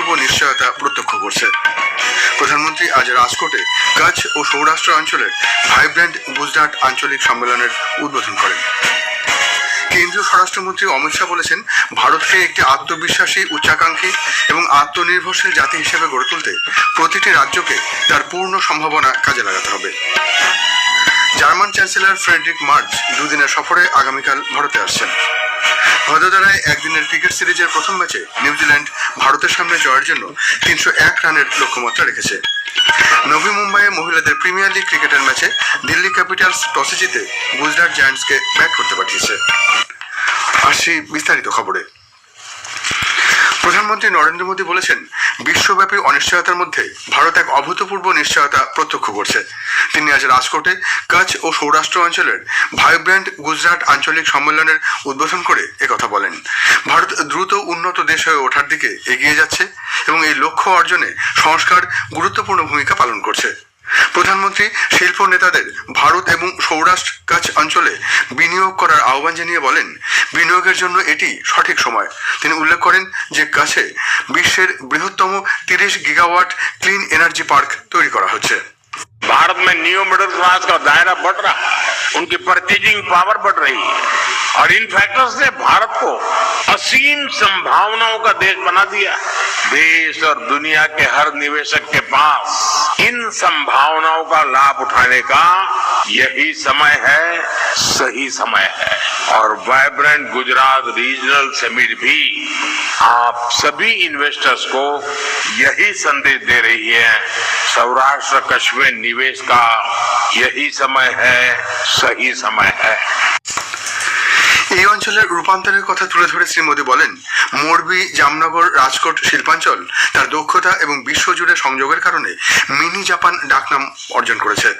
অভূতপূর্ব নিশ্চয়তা প্রত্যক্ষ করছে। প্রধানমন্ত্রী আজ রাজকোটে কচ্ছ ও সৌরাষ্ট্র অঞ্চলের ভাইব্র্যান্ট গুজরাট আঞ্চলিক সম্মেলনের উদ্বোধন করেন। কেন্দ্রীয় স্বরাষ্ট্রমন্ত্রী অমিত শাহ বলেছেন, ভারতকে একটি আত্মবিশ্বাসী, উচ্চাকাঙ্ক্ষী এবং আত্মনির্ভরশীল জাতি হিসেবে গড়ে তুলতে প্রতিটি রাজ্যকে তার পূর্ণ সম্ভাবনা কাজে লাগাতে হবে। জার্মান চ্যান্সেলর ফ্রেডরিক মার্চ দুদিনের সফরে আগামীকাল ভারতে আসছেন। ভদোদরায় একদিনের ক্রিকেট সিরিজের প্রথম ম্যাচে নিউজিল্যান্ড ভারতের সামনে জয়ের জন্য তিনশো এক রানের লক্ষ্যমাত্রা রেখেছে। নবী মুম্বাইয়ে মহিলাদের প্রিমিয়ার লিগ ক্রিকেটের ম্যাচে দিল্লি ক্যাপিটালস টসে জিতে গুজরাট জায়ান্টসকে ব্যাট করতে পাঠিয়েছে। আসছি বিস্তারিত খবরে। প্রধানমন্ত্রী নরেন্দ্র মোদী বলেছেন, বিশ্বব্যাপী অনিশ্চয়তার মধ্যে ভারত এক অভূতপূর্ব নিশ্চয়তা প্রত্যক্ষ করছে। তিনি আজ রাজকোটে কচ্ছ ও সৌরাষ্ট্র অঞ্চলের ভাইব্র্যান্ট গুজরাট আঞ্চলিক সম্মেলনের উদ্বোধন করে একথা বলেন। ভারত দ্রুত উন্নত দেশ হয়ে ওঠার দিকে এগিয়ে যাচ্ছে এবং এই লক্ষ্য অর্জনে সংস্কার গুরুত্বপূর্ণ ভূমিকা পালন করছে। প্রধানমন্ত্রী শিল্প নেতাদের ভারত এবং সৌরাষ্ট্র কচ্ছ অঞ্চলে বিনিয়োগ করার আহ্বান জানিয়ে বলেন বিনিয়োগের জন্য এটি সঠিক সময় তিনি উল্লেখ করেন যে কাছে বিশ্বের বৃহত্তম তিরিশ গিগাওয়াট ক্লিন এনার্জি পার্ক তৈরি করা হচ্ছে भारत में न्यू मिडिल क्लास का दायरा बढ़ रहा है उनकी परचेजिंग पावर बढ़ रही है और इन फैक्टर्स ने भारत को असीम संभावनाओं का देश बना दिया। देश और दुनिया के हर निवेशक के पास इन संभावनाओं का लाभ उठाने का यही समय है, सही समय है। और वाइब्रेंट गुजरात रीजनल समिट भी आप सभी इन्वेस्टर्स को यही संदेश दे रही है, सौराष्ट्र में निवेश का यही समय है, सही समय है। এই অঞ্চলের রূপান্তরের কথা তুলে ধরে শ্রী মোদী বলেন, মোরবি, জামনগর, রাজকোট, শিল্পাঞ্চল তার দক্ষতা এবং বিশ্বজুড়ে সংযোগের কারণে মিনি জাপান ডাকনাম অর্জন করেছে।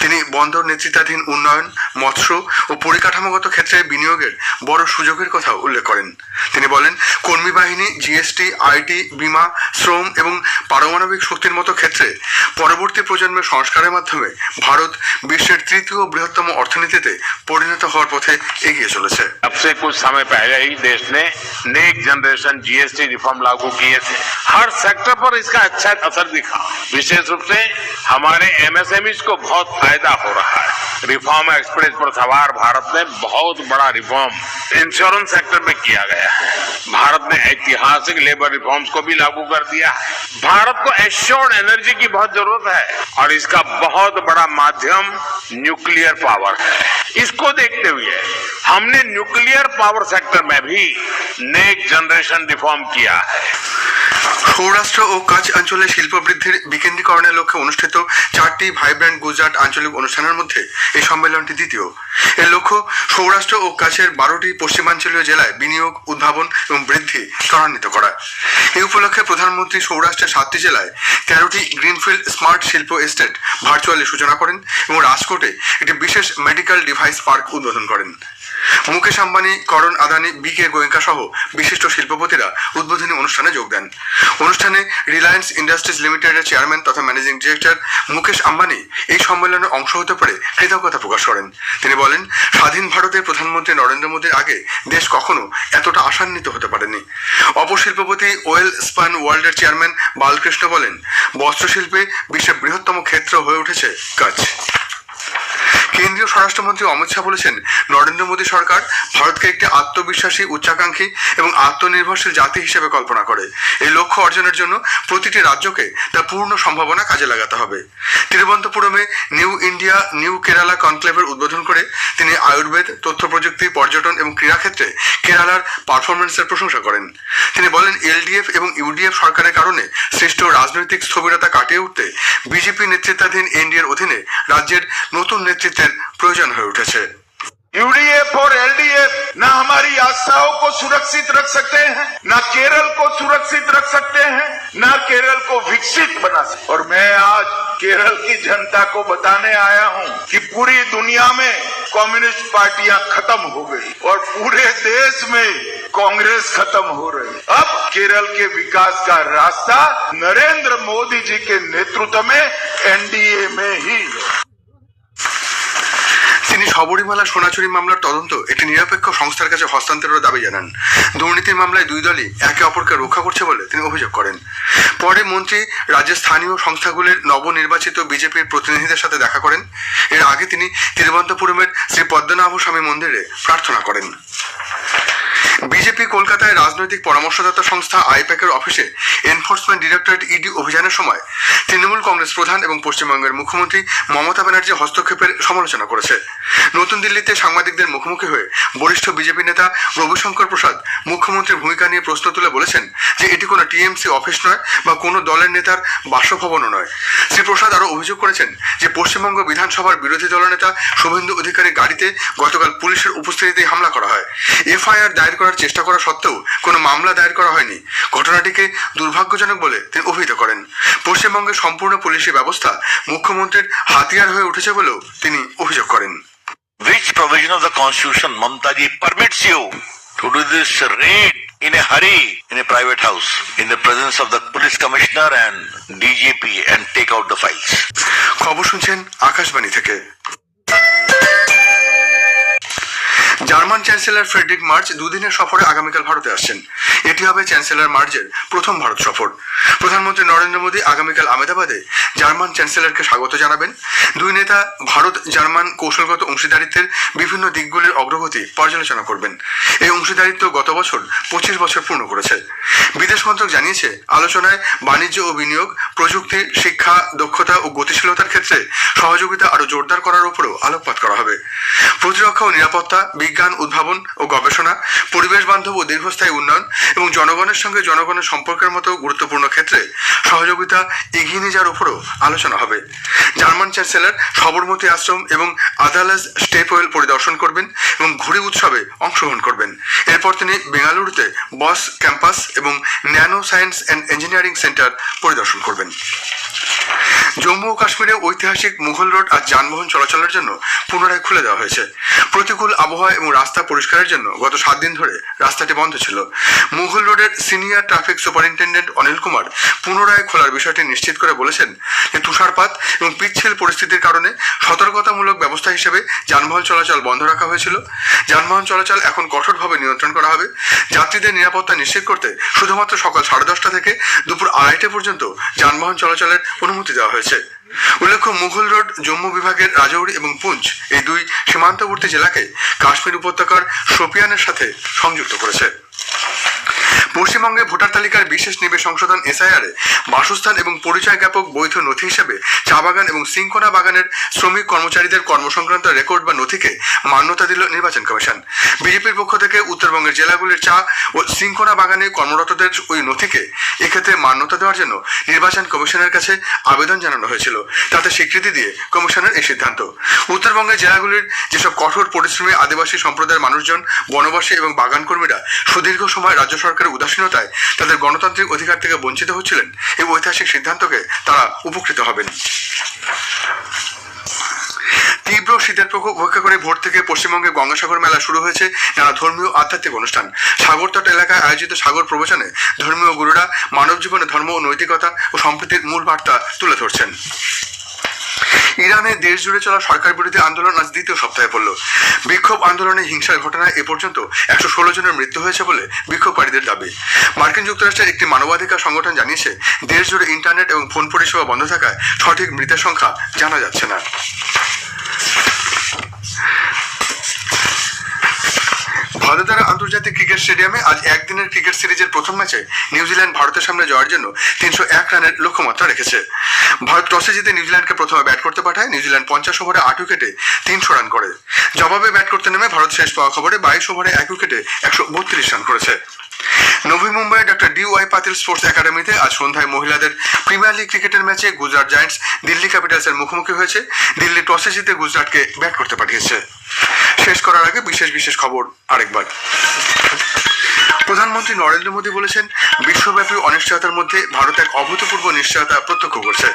তিনি বন্দর নেতৃত্বাধীন উন্নয়ন, মৎস্য ও পরিকাঠামোগত ক্ষেত্রে বিনিয়োগের বড় সুযোগের কথা উল্লেখ করেন। তিনি বলেন, কর্মী বাহিনী, জিএসটি, আইটি, বিমা, শ্রম এবং পারমাণবিক শক্তির মতো ক্ষেত্রে পরবর্তী প্রজন্মের সংস্কারের মাধ্যমে ভারত বিশ্বের তৃতীয় বৃহত্তম অর্থনীতিতে পরিণত হওয়ার পথে এগিয়ে চলেছে। अब से कुछ समय पहले ही देश ने नेक जनरेशन जीएसटी रिफॉर्म लागू किए थे। हर सेक्टर पर इसका अच्छा असर दिखा। विशेष रूप से हमारे एमएसएमई को बहुत फ़ायदा हो रहा है। रिफॉर्म एक्सप्रेस पर सवार भारत ने बहुत बड़ा रिफॉर्म इंश्योरेंस सेक्टर में किया गया है। भारत ने ऐतिहासिक लेबर रिफॉर्म्स को भी लागू कर दिया है। भारत को एश्योर्ड एनर्जी की बहुत ज़रूरत है और इसका बहुत बड़ा माध्यम न्यूक्लियर पावर है। इसको देखते हुए हमने न्यूक्लियर पावर सेक्टर में भी नेक जनरेशन रिफॉर्म किया है সৌরাষ্ট্র ও কচ্ছ অঞ্চলে শিল্প বৃদ্ধির বিকেন্দ্রীকরণের লক্ষ্যে অনুষ্ঠিত চারটি ভাইব্র্যান্ট গুজরাট আঞ্চলিক অনুষ্ঠানের মধ্যে এই সম্মেলনটি দ্বিতীয় এর লক্ষ্য সৌরাষ্ট্র ও কচ্ছের বারোটি পশ্চিমাঞ্চলীয় জেলায় বিনিয়োগ উদ্ভাবন এবং বৃদ্ধি ত্বরান্বিত করা এই উপলক্ষে প্রধানমন্ত্রী সৌরাষ্ট্রের সাতটি জেলায় তেরোটি গ্রিনফিল্ড স্মার্ট শিল্প এস্টেট ভার্চুয়ালি সূচনা করেন এবং রাজকোটে একটি বিশেষ মেডিকেল ডিভাইস পার্ক উদ্বোধন করেন মুকেশ আম্বানি, করণ আদানি, বি কে গোয়েঙ্কা সহ বিশিষ্ট শিল্পপতিরা উদ্বোধনী অনুষ্ঠানে যোগ দেন। অনুষ্ঠানে রিলায়েন্স ইন্ডাস্ট্রিজ লিমিটেডের চেয়ারম্যান তথা ম্যানেজিং ডিরেক্টর মুকেশ আম্বানি এই সম্মেলনে অংশ হতে পেরে কৃতজ্ঞতা প্রকাশ করেন। তিনি বলেন, স্বাধীন ভারতের প্রধানমন্ত্রী নরেন্দ্র মোদীর আগে দেশ কখনো এতটা আশান্বিত হতে পারেনি। অপশিল্পপতি ওয়েল স্পান ওয়ার্ল্ডের চেয়ারম্যান বালকৃষ্ণ বলেন, বস্ত্রশিল্পে বিশ্বের বৃহত্তম ক্ষেত্র হয়ে উঠেছে কচ্ছ কেন্দ্রীয় স্বরাষ্ট্রমন্ত্রী অমিত শাহ বলেছেন, নরেন্দ্র মোদী সরকার ভারতকে একটি আত্মবিশ্বাসী, উচ্চাকাঙ্ক্ষী এবং আত্মনির্ভরশীল জাতি হিসেবে কল্পনা করে। এই লক্ষ্য অর্জনের জন্য প্রতিটি রাজ্যকে তার পূর্ণ সম্ভাবনা কাজে লাগাতে হবে। তিরুবন্তপুরমে নিউ ইন্ডিয়া, নিউ কেরালা কনক্লেভের উদ্বোধন করে তিনি আয়ুর্বেদ, তথ্য প্রযুক্তি, পর্যটন এবং ক্রীড়াক্ষেত্রে কেরালার পারফরমেন্সের প্রশংসা করেন। তিনি বলেন, এলডিএফ এবং ইউডিএফ সরকারের কারণে সৃষ্ট রাজনৈতিক স্থবিরতা কাটিয়ে উঠতে বিজেপি নেতৃত্বাধীন এনডিএর অধীনে রাজ্যের নতুন নেতৃত্বের প্রয়োজন হয়ে উঠেছে यूडीएफ और एलडीएफ न हमारी आस्थाओं को सुरक्षित रख सकते हैं न केरल को सुरक्षित रख सकते हैं न केरल को विकसित बना सकते और मैं आज केरल की जनता को बताने आया हूं कि पूरी दुनिया में कम्युनिस्ट पार्टियां खत्म हो गई और पूरे देश में कांग्रेस खत्म हो रही अब केरल के विकास का रास्ता नरेंद्र मोदी जी के नेतृत्व में एनडीए में ही है তিনি শবরীমালা সোনাচুরি মামলার তদন্ত একটি নিরপেক্ষ সংস্থার কাছে হস্তান্তরের দাবি জানান। দুর্নীতির মামলায় দুই দলই একে অপরকে রক্ষা করছে বলে তিনি অভিযোগ করেন। পরে মন্ত্রী রাজ্যের স্থানীয় সংস্থাগুলির নবনির্বাচিত বিজেপির প্রতিনিধিদের সাথে দেখা করেন। এর আগে তিনি তিরুবন্তপুরমের শ্রী পদ্মনাভ স্বামী মন্দিরে প্রার্থনা করেন। বিজেপি কলকাতায় রাজনৈতিক পরামর্শদাতা সংস্থা আইপ্যাকের অফিসে এনফোর্সমেন্ট ডিরেক্টরেট ইডি অভিযানের সময় তৃণমূল কংগ্রেস প্রধান এবং পশ্চিমবঙ্গের মুখ্যমন্ত্রী মমতা ব্যানার্জি হস্তক্ষেপের সমালোচনা করেছে। নতুন দিল্লিতে সাংবাদিকদের মুখোমুখি হয়ে বরিষ্ঠ বিজেপি নেতা রবিশঙ্কর প্রসাদ মুখ্যমন্ত্রীর ভূমিকা নিয়ে প্রশ্ন তুলে বলেছেন যে এটি কোনো টিএমসি অফিস নয় বা কোনো দলের নেতার বাসভবনও নয়। শ্রী প্রসাদ আরও অভিযোগ করেছেন যে পশ্চিমবঙ্গ বিধানসভার বিরোধী দলনেতা শুভেন্দু অধিকারী গাড়িতে গতকাল পুলিশের উপস্থিতিতে হামলা করা হয়। এফআইআর দায়ের করার চেষ্টা করা সত্ত্বেও কোনো মামলা দায়ের করা হয়নি ঘটনাটিকে দুর্ভাগ্যজনক বলে তিনি অভিহিত করেন পশ্চিমবঙ্গের সম্পূর্ণ পুলিশি ব্যবস্থা মুখ্যমন্ত্রীর হাতিয়ার হয়ে উঠেছে বলেও তিনি অভিযোগ করেন Which provision of the constitution, Mamtaji, permits you to do this raid in a hurry in a private house in the presence of the police commissioner and DGP and take out the files? খবর শুনছেন আকাশবাণী থেকে German chancellor Friedrich March দুদিনের সফরে আগামীকাল ভারতে আসছেন। এটি হবে চ্যান্সেলর মার্চের প্রথম ভারত সফর। প্রধানমন্ত্রী নরেন্দ্র মোদী আগামীকাল আহমেদাবাদে জার্মান চ্যান্সেলরকে স্বাগত জানাবেন। দুই নেতা ভারত জার্মান কৌশলগত অংশীদারিত্বের বিভিন্ন দিকগুলির অগ্রগতি পর্যালোচনা করবেন। এই অংশীদারিত্ব গত বছর পঁচিশ বছর পূর্ণ করেছে। বিদেশ মন্ত্রক জানিয়েছে, আলোচনায় বাণিজ্য ও বিনিয়োগ, প্রযুক্তি, শিক্ষা, দক্ষতা ও গতিশীলতার ক্ষেত্রে সহযোগিতা আরও জোরদার করার উপরও আলোকপাত করা হবে। প্রতিরক্ষা ও নিরাপত্তা, বিজ্ঞান উদ্ভাবন ও গবেষণা, পরিবেশ বান্ধব ও দীর্ঘস্থায়ী উন্নয়ন এবং জনগণের সঙ্গে জনগণের সম্পর্কের মতো গুরুত্বপূর্ণ ক্ষেত্রে সহযোগিতা এগিয়ে নিয়ে যাওয়ার উপরও আলোচনা হবে। জার্মান চ্যান্সেলর সবরমতী আশ্রম এবং আদালাস স্টেপওয়েল পরিদর্শন করবেন এবং ঘুড়ি উৎসবে অংশগ্রহণ করবেন। এরপর তিনি বেঙ্গালুরুতে বস ক্যাম্পাস এবং nano science and engineering centre পরিদর্শন করবেন। জম্মু ও কাশ্মীরে ঐতিহাসিক মুঘল রোড আর যানবাহন চলাচলের জন্য পুনরায় খুলে দেওয়া হয়েছে। প্রতিকূল আবহাওয়া এবং রাস্তা পরিষ্কারের জন্য গত সাত দিন ধরে রাস্তাটি বন্ধ ছিল। মুঘল রোডের senior traffic superintendent Anil Kumar পুনরায় খোলার বিষয়টি নিশ্চিত করে বলেছেন যে তুষারপাত এবং পিচ্ছিল পরিস্থিতির কারণে সতর্কতামূলক ব্যবস্থা হিসেবে যানবাহন চলাচল বন্ধ রাখা হয়েছিল। যানবাহন চলাচল এখন কঠোরভাবে নিয়ন্ত্রণ করা হবে। যাত্রীদের নিরাপত্তা নিশ্চিত করতে শুধুমাত্র সকাল সাড়ে দশটা থেকে দুপুর আড়াইটে পর্যন্ত যানবাহন চলাচলের অনুমতি দেওয়া হয়েছে। উল্লেখ্য, মুঘল রোড, জম্মু বিভাগের রাজৌরি এবং পুঞ্চ এই দুই সীমান্তবর্তী জেলাকে কাশ্মীর উপত্যকার সোপিয়ানের সাথে সংযুক্ত করেছে। পশ্চিমবঙ্গে ভোটার তালিকার বিশেষ নিবে সংশোধন এসআইআরে বাসস্থান এবং পরিচয় জ্ঞাপক বৈধ নথি হিসেবে চা বাগান এবং সিংকোনা বাগানের শ্রমিক কর্মচারীদের কর্মসংক্রান্ত রেকর্ড বা নথিকে মান্যতা দিল নির্বাচন কমিশন। বিজেপির পক্ষ থেকে উত্তরবঙ্গের জেলাগুলির চা ও সিংকোনা বাগানে কর্মরতদের ওই নথিকে এক্ষেত্রে মান্যতা দেওয়ার জন্য নির্বাচন কমিশনের কাছে আবেদন জানানো হয়েছিল। তাতে স্বীকৃতি দিয়ে কমিশনের এই সিদ্ধান্ত। উত্তরবঙ্গের জেলাগুলির যেসব কঠোর পরিশ্রমী আদিবাসী সম্প্রদায়ের মানুষজন, বনবাসী এবং বাগান কর্মীরা সুদীর্ঘ সময় রাজ্য সরকারের উদাসীনতায় তাদের গণতান্ত্রিক অধিকার থেকে বঞ্চিত হচ্ছিলেন এই ঐতিহাসিক সিদ্ধান্তকে তারা উপকৃত হবেন। তীব্র শীতের প্রকোপ উপেক্ষা করে ভোর থেকে পশ্চিমবঙ্গে গঙ্গাসাগর মেলা শুরু হয়েছে, নানা ধর্মীয় আধ্যাত্মিক অনুষ্ঠান। সাগরতট এলাকায় আয়োজিত সাগর প্রবচনে ধর্মীয় গুরুরা মানব জীবনে ধর্ম ও নৈতিকতা ও সম্প্রীতির মূল বার্তা তুলে ধরছেন। ইরানে দেশ জুড়ে চলা সরকার বিরোধী আন্দোলন আজ দ্বিতীয় সপ্তাহে পড়ল। বিক্ষোভ আন্দোলনে হিংসার ঘটনায় এ পর্যন্ত একশো ষোলো জনের মৃত্যু হয়েছে বলে বিক্ষোভকারীদের দাবি। মার্কিন যুক্তরাষ্ট্রের একটি মানবাধিকার সংগঠন জানিয়েছে, দেশ জুড়ে ইন্টারনেট এবং ফোন পরিষেবা বন্ধ থাকায় সঠিক মৃতের সংখ্যা জানা যাচ্ছে না। ভাদোদারা আন্তর্জাতিক ক্রিকেট স্টেডিয়ামে আজ একদিনের ক্রিকেট সিরিজের প্রথম ম্যাচে নিউজিল্যান্ড ভারতের সামনে যাওয়ার জন্য তিনশো এক রানের লক্ষ্যমাত্রা রেখেছে। ভারত টসে জিতে নিউজিল্যান্ডকে প্রথমে ব্যাট করতে পাঠায়। নিউজিল্যান্ড পঞ্চাশ ওভারে আট উইকেটে তিনশো রান করে। জবাবে ব্যাট করতে নেমে ভারত শেষ পাওয়া খবরে বাইশ ওভারে এক উইকেটে একশো বত্রিশ রান করেছে। Navi Mumbai doctor D Y Patil sports একাডেমিতে আজ সন্ধ্যায় মহিলাদের প্রিমিয়ার লিগ ক্রিকেটের ম্যাচে গুজরাট জায়ান্টস দিল্লি ক্যাপিটালসের মুখোমুখি হয়েছে। দিল্লি টসে জিতে গুজরাটকে ব্যাট করতে পাঠিয়েছে। শেষ করার আগে বিশেষ বিশেষ খবর আরেকবার। প্রধানমন্ত্রী নরেন্দ্র মোদী বলেছেন, বিশ্বব্যাপী অনিশ্চয়তার মধ্যে ভারত এক অভূতপূর্ব নিশ্চয়তা প্রত্যক্ষ করছে।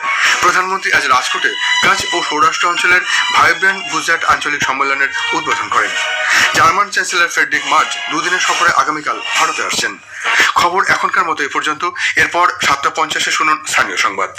প্রধানমন্ত্রী আজ রাজকোটে কাছ ও সৌরাষ্ট্র অঞ্চলের ভাইব্রেন্ট গুজরাট আঞ্চলিক সম্মেলনের উদ্বোধন করেন। জার্মান চ্যান্সেলর ফ্রেডরিক মার্চ দুদিনের সফরে আগামীকাল ভারতে আসছেন। খবর এখনকার মতো এ পর্যন্ত। এরপর সাতটা পঞ্চাশে শুনুন স্থানীয় সংবাদ।